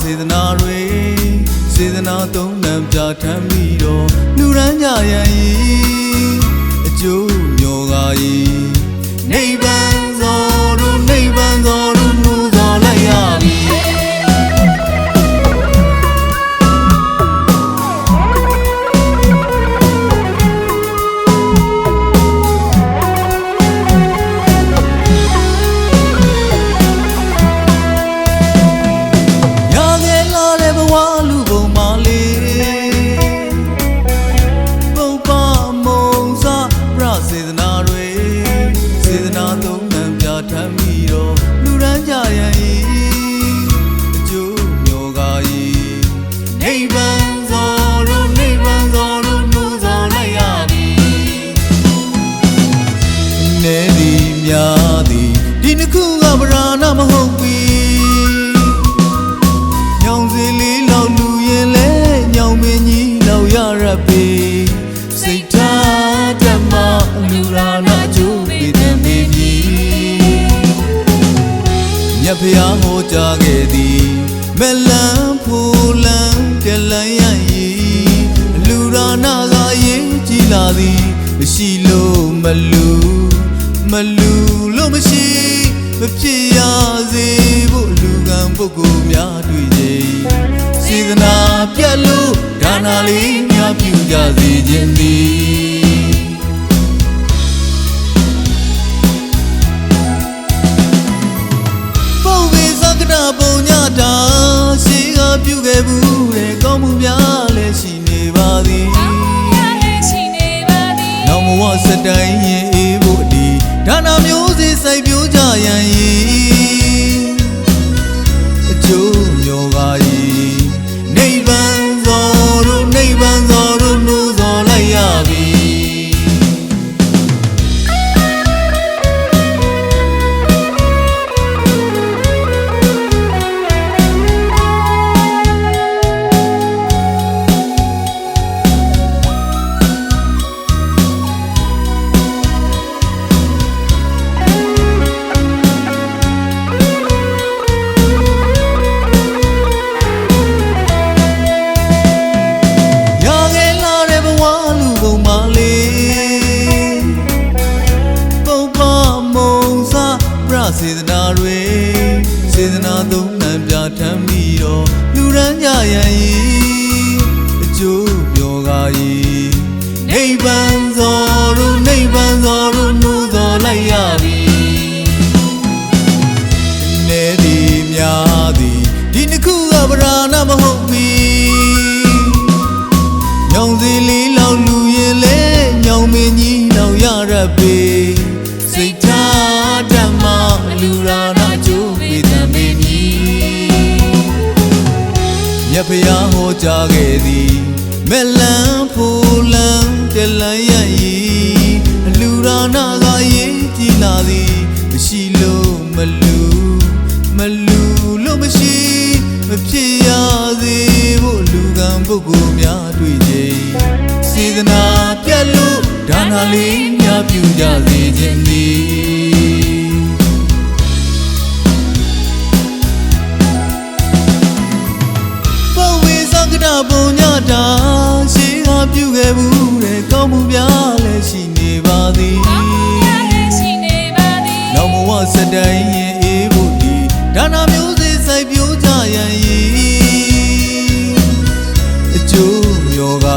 စေတနာတွေစေတနာသုံးနံပြထမ်းပြီးတော့လူရန်ကြရန်ဤအကျိုးမျိုးကားဤနိဗ္ဗာန် ဒီနှစ်ခုကဗราဏမဟုတ်ပြီညောင်စင်လေးလောက်လူရင်လဲညောင်မင်းကြီးလောက်ရရပြီစိတ်ထားဓမ္မလူရာနာကျိုးပေတဲ့မိပြီမြတ်ဖျားဟောကြားခဲ့သည်မလန်းဖူလန်းပြလန်းရန်ဤလူရာနာကရေးကြည်လာသည်မရှိလို့မလူမလူလို့မရှိ မဖြစ်ရစေဖို့လူကံပုဂ္ဂိုလ်များတွေ့ကြစေတနာပြတ်လို့ဒါနာလေးများပြုကြစေခြင်းသည်ပုံဝေသက္ကနာပုံညတာရှိကပြုခဲ့ဘူးတဲ့ကောင်းမှုများလည်းရှိနေပါသည်နောင်ဘဝစတိုင်း စေတနာတွေစေတနာသုံးနံပြထမ်းပြီးတော့လူရန်ကြရန်ဤအကျိုးပြောကားဤနိဗ္ဗာန်သောတို့နိဗ္ဗာန်သောတို့နှူးသောလိုက်ရပြီနေသည်များသည်ဒီနှစ်ခုကဗราဏမဟုတ် ကြားခဲ့သည်မလန်းဖူလန်းတလန်းရန်ဤလူရာနာကရေးကြည်လာသည်မရှိလို့မလူမလူလို့မရှိမဖြစ်ရစေဖို့လူကံပုဂ္ဂိုလ်များတွေ့ကြစေတနာပြတ်လို့ဒါနာလေး ပုံညတာရှေးဟာပြုခဲ့ဘူးတဲ့ကောင်းမှုများလည်းရှိနေပါသည်နောက်ဘဝစတိုင်းရင်အေးဖို့ဒီဒါနာမျိုးစေးဆိုင်ပြိုးကြရန်ဤအကျိုးမျောကာ